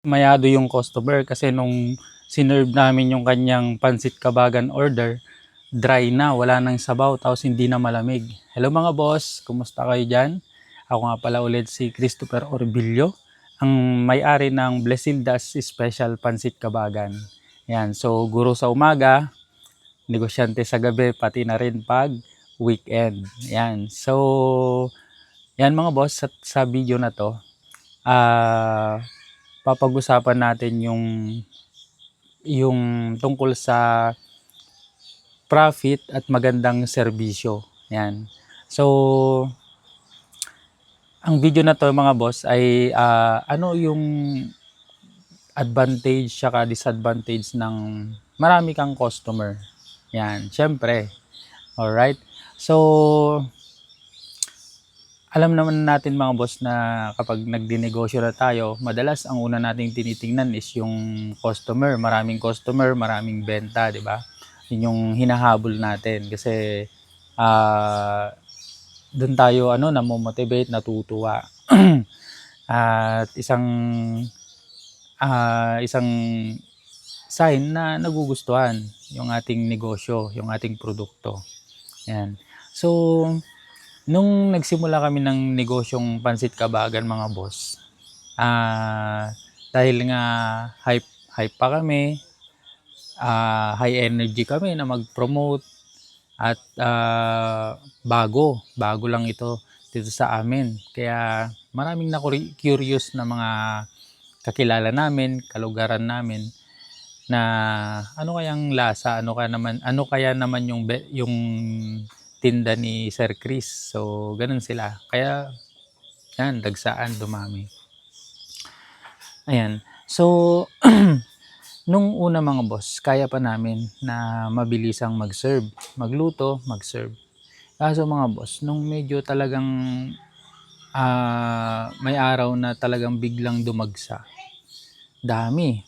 mayado yung customer kasi nung sinerve namin yung kanyang pansit kabagan order, dry na, wala nang sabaw, tapos hindi na malamig. Hello mga boss, kumusta kayo dyan? Ako nga pala ulit si Christopher Orbillo, ang may-ari ng Blesildas Special Pansit Kabagan. Yan, so guro sa umaga, negosyante sa gabi, pati na rin pag weekend. Yan, so yan mga boss, sa, sa video na to, ah papag-usapan natin yung yung tungkol sa profit at magandang serbisyo. Yan. So, ang video na to mga boss ay ah, ano yung advantage saka disadvantage ng marami kang customer. Yan, syempre. Alright. So, alam naman natin mga boss na kapag nagdinegosyo na tayo, madalas ang una nating tinitingnan is yung customer. Maraming customer, maraming benta, di ba? Yun yung hinahabol natin kasi ah doon tayo ano namomotivate, natutuwa. At isang ah, isang sign na nagugustuhan yung ating negosyo, yung ating produkto. Yan. So, nung nagsimula kami ng negosyong pansit kabagan mga boss, ah dahil nga hype hype pa kami, ah high energy kami na mag-promote at ah, bago, bago lang ito dito sa amin. Kaya maraming na curious na mga kakilala namin, kalugaran namin na ano kayang lasa, ano kaya naman ano kaya naman yung yung tinda ni Sir Chris. So, ganun sila. Kaya, yan, dagsaan, dumami. Ayan. So, nung una mga boss, kaya pa namin na mabilisang mag-serve. Magluto, mag-serve. Kaso mga boss, nung medyo talagang ah, may araw na talagang biglang dumagsa. Dami.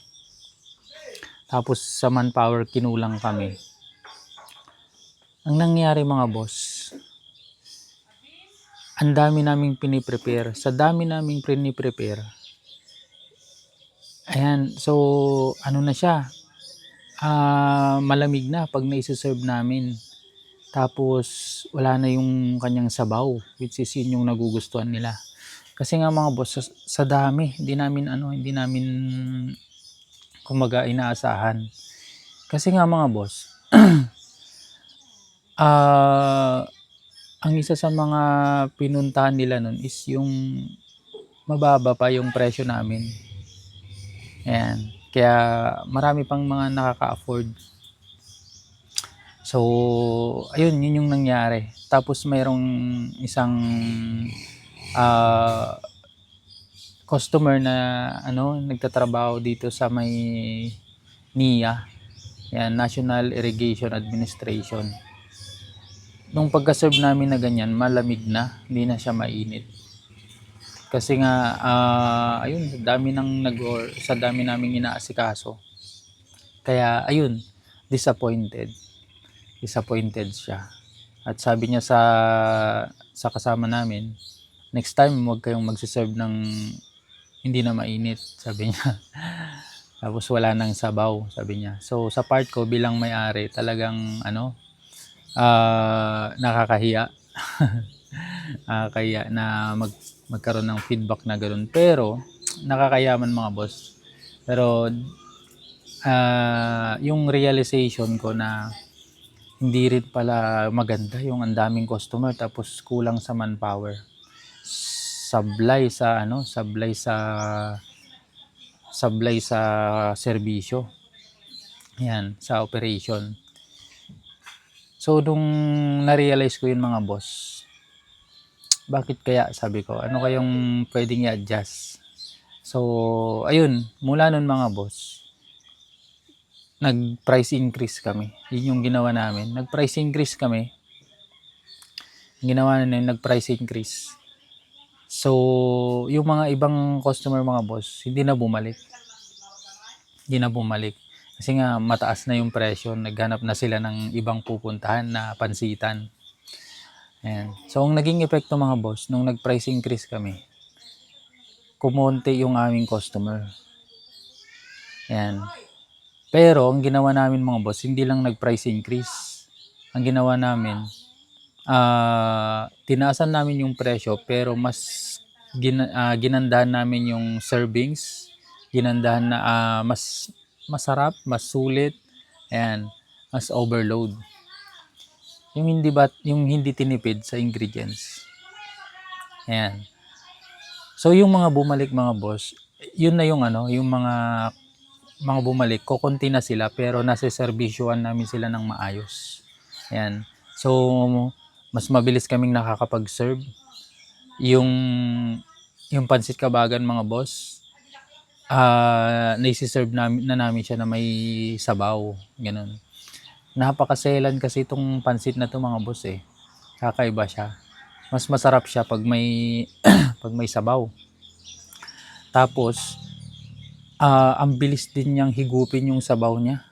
Tapos sa manpower kinulang kami. Ang nangyari mga boss, ang dami naming piniprepare. Sa dami naming piniprepare, ayan, so ano na siya, ah malamig na pag naiserve namin. Tapos wala na yung kanyang sabaw, which is yun yung nagugustuhan nila. Kasi nga mga boss, sa, sa dami, hindi namin ano, hindi namin kumaga inaasahan. Kasi nga mga boss, ah ang isa sa mga pinuntahan nila nun is yung mababa pa yung presyo namin. Ayan. Kaya marami pang mga nakaka-afford. So, ayun, yun yung nangyari. Tapos mayroong isang ah, customer na ano, nagtatrabaho dito sa may NIA. Yan, National Irrigation Administration nung pagka-serve namin na ganyan, malamig na, hindi na siya mainit. Kasi nga, ah, ayun, dami nang nag sa dami naming inaasikaso. Kaya, ayun, disappointed. Disappointed siya. At sabi niya sa sa kasama namin, next time huwag kayong magsiserve ng hindi na mainit, sabi niya. Tapos wala nang sabaw, sabi niya. So sa part ko bilang may-ari, talagang ano, ah nakakahiya. nakakahiya na mag, magkaroon ng feedback na ganoon. Pero, nakakayaman mga boss. Pero, ah yung realization ko na hindi rin pala maganda yung ang daming customer tapos kulang sa manpower. Sablay sa ano, sablay sa sablay sa serbisyo. Yan, sa operation. So, nung na-realize ko yun mga boss, bakit kaya sabi ko, ano kayong pwedeng i-adjust? So, ayun, mula nun mga boss, nag-price increase kami. Yun yung ginawa namin. Nag-price increase kami. Ginawa namin, nag-price increase. So, yung mga ibang customer mga boss, hindi na bumalik. Hindi na bumalik. Kasi nga mataas na yung presyo, naghanap na sila ng ibang pupuntahan na pansitan. Ayan. So, ang naging epekto mga boss, nung nag-price increase kami, kumonti yung aming customer. Ayan. Pero ang ginawa namin mga boss, hindi lang nag-price increase. Ang ginawa namin, ah tinaasan namin yung presyo pero mas gina, ah, ginandahan namin yung servings. Ginandahan na ah, mas masarap, mas sulit, ayan, mas overload. Yung hindi ba, yung hindi tinipid sa ingredients. Ayan. So yung mga bumalik mga boss, yun na yung ano, yung mga mga bumalik, kukunti na sila pero nasa servisyoan namin sila ng maayos. Ayan. So mas mabilis kaming nakakapag-serve. Yung yung pansit kabagan mga boss, ah naisi-serve namin na namin siya na may sabaw, ganun. Napakaselan kasi itong pansit na to mga boss eh. Kakaiba siya. Mas masarap siya pag may pag may sabaw. Tapos ah ang bilis din niyang higupin yung sabaw niya.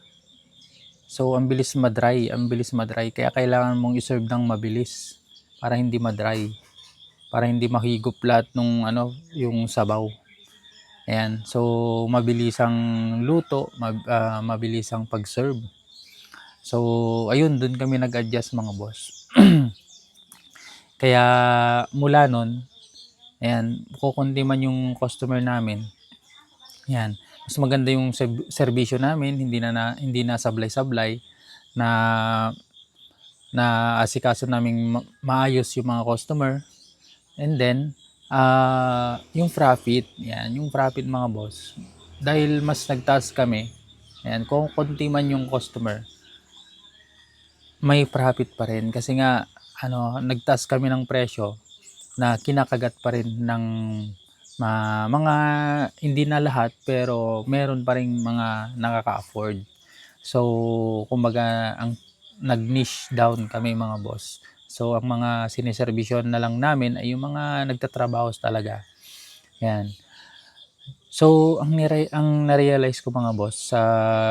So ang bilis madry, ang bilis madry kaya kailangan mong i-serve ng mabilis para hindi madry. Para hindi mahigop lahat nung ano, yung sabaw. Ayan. So mabilisang luto, mab, ah, mabilisang pag-serve. So ayun, dun kami nag-adjust mga boss. Kaya mula nun, ayan, kukunti man yung customer namin. Ayan, mas maganda yung serb- serbisyo namin, hindi na, na hindi na sablay-sablay na na asikaso naming ma- maayos yung mga customer. And then, ah yung profit, yan, yung profit mga boss. Dahil mas nagtaas kami, ayan, kung konti man yung customer, may profit pa rin kasi nga ano, nagtaas kami ng presyo na kinakagat pa rin ng ma- mga hindi na lahat pero meron pa rin mga nakaka-afford. So, kumbaga ang nag-niche down kami mga boss. So, ang mga siniservisyon na lang namin ay yung mga nagtatrabaho talaga. Yan. So, ang, nire- ang na-realize ko mga boss sa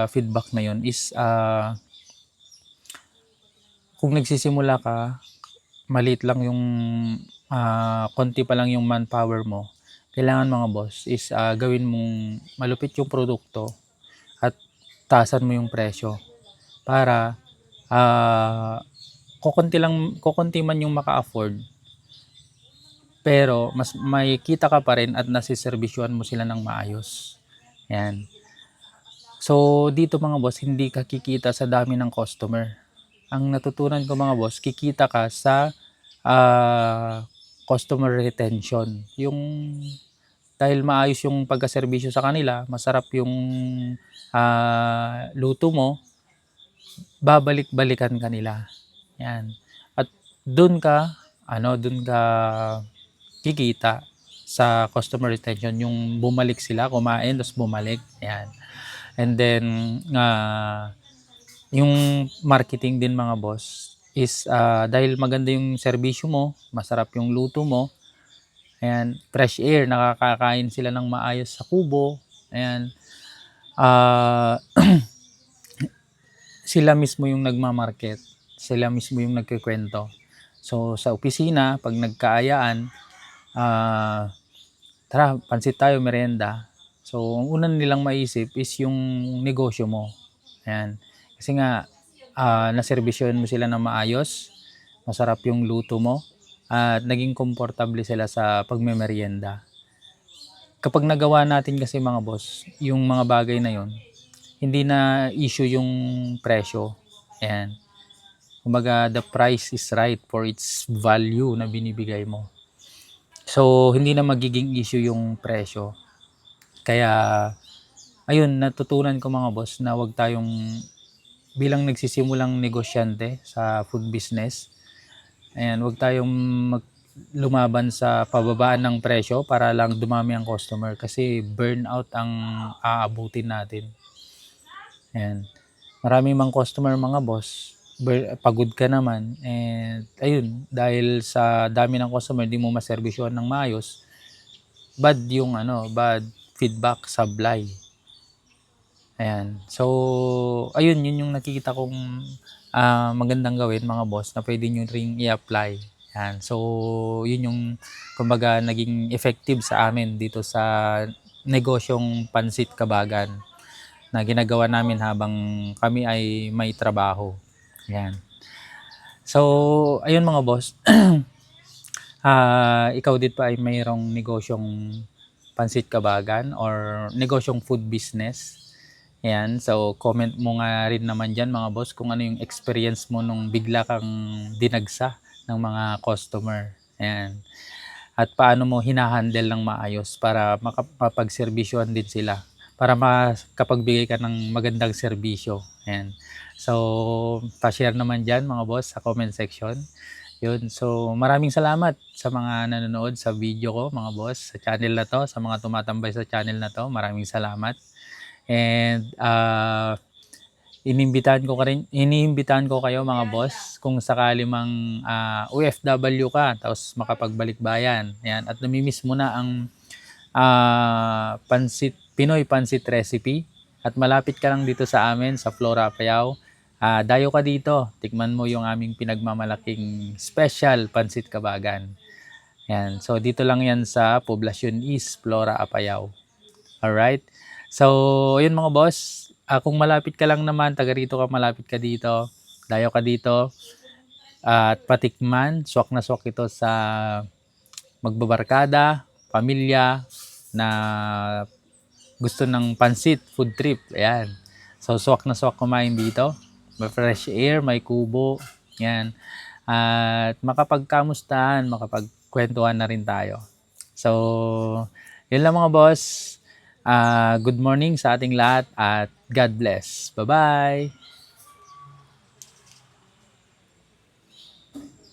feedback na yun is ah kung nagsisimula ka, maliit lang yung ah, konti pa lang yung manpower mo, kailangan mga boss is ah, gawin mong malupit yung produkto at taasan mo yung presyo para ah kukunti lang kukunti man yung maka-afford pero mas may kita ka pa rin at nasiservisyohan mo sila ng maayos. Yan. So dito mga boss, hindi ka kikita sa dami ng customer. Ang natutunan ko mga boss, kikita ka sa ah, customer retention. Yung dahil maayos yung pagkaserbisyo sa kanila, masarap yung ah, luto mo, babalik-balikan kanila. Yan. At doon ka, ano, doon ka kikita sa customer retention, yung bumalik sila, kumain, tapos bumalik. Yan. And then, ah, yung marketing din mga boss is ah, dahil maganda yung serbisyo mo, masarap yung luto mo, ayan, fresh air, nakakakain sila ng maayos sa kubo, ayan, ah, sila mismo yung nagmamarket, sila mismo yung nagkikwento. So, sa opisina, pag nagkaayaan, ah, tara, pansit tayo, merienda. So, ang unang nilang maisip is yung negosyo mo. Ayan. Kasi nga, ah, naserbisyohan mo sila ng maayos, masarap yung luto mo, at naging komportable sila sa pagmemerienda. Kapag nagawa natin kasi mga boss, yung mga bagay na yon hindi na issue yung presyo. Ayan. Kumbaga, the price is right for its value na binibigay mo. So, hindi na magiging issue yung presyo. Kaya, ayun, natutunan ko mga boss na wag tayong bilang nagsisimulang negosyante sa food business, ayan, wag tayong mag, lumaban sa pababaan ng presyo para lang dumami ang customer kasi burnout ang aabutin natin. Ayan. Marami mang customer mga boss, pagod ka naman and ayun, dahil sa dami ng customer di mo maserbisyohan ng maayos, bad yung ano, bad feedback sablay. Ayan. So, ayun, yun yung nakikita kong ah, magandang gawin mga boss na pwede nyo ring i-apply. Ayan. So, yun yung kumbaga naging effective sa amin dito sa negosyong pansit kabagan. na ginagawa namin habang kami ay may trabaho. Yan. So, ayun mga boss. Ah, ikaw din pa ay mayroong negosyong pansit kabagan or negosyong food business. Yan. So, comment mo nga rin naman dyan mga boss kung ano yung experience mo nung bigla kang dinagsa ng mga customer. Yan. At paano mo hinahandle ng maayos para makapagservisyohan din sila. Para makapagbigay ka ng magandang serbisyo. Yan. So, pa-share naman dyan mga boss sa comment section. Yun. So, maraming salamat sa mga nanonood sa video ko, mga boss, sa channel na to, sa mga tumatambay sa channel na to. Maraming salamat. And, uh, inimbitahan ko ka rin, iniimbitahan ko kayo mga boss kung sakali mang ah, OFW ka tapos makapagbalik bayan. Yan. At namimiss mo na ang ah, pansit, Pinoy pansit recipe at malapit ka lang dito sa amin sa Flora Apayao. Ah, dayo ka dito, tikman mo yung aming pinagmamalaking special pansit kabagan. Yan. So dito lang yan sa Poblacion East, Flora Apayao. Alright? So, yun mga boss. Ah, kung malapit ka lang naman, taga rito ka, malapit ka dito, dayo ka dito, at patikman, swak na swak ito sa magbabarkada, pamilya, na gusto ng pansit, food trip. Ayan. So, swak na swak kumain dito. May fresh air, may kubo. Yan. At makapagkamustahan, makapagkwentuhan na rin tayo. So, yun lang mga boss. Ah, good morning sa ating lahat at God bless. Bye-bye!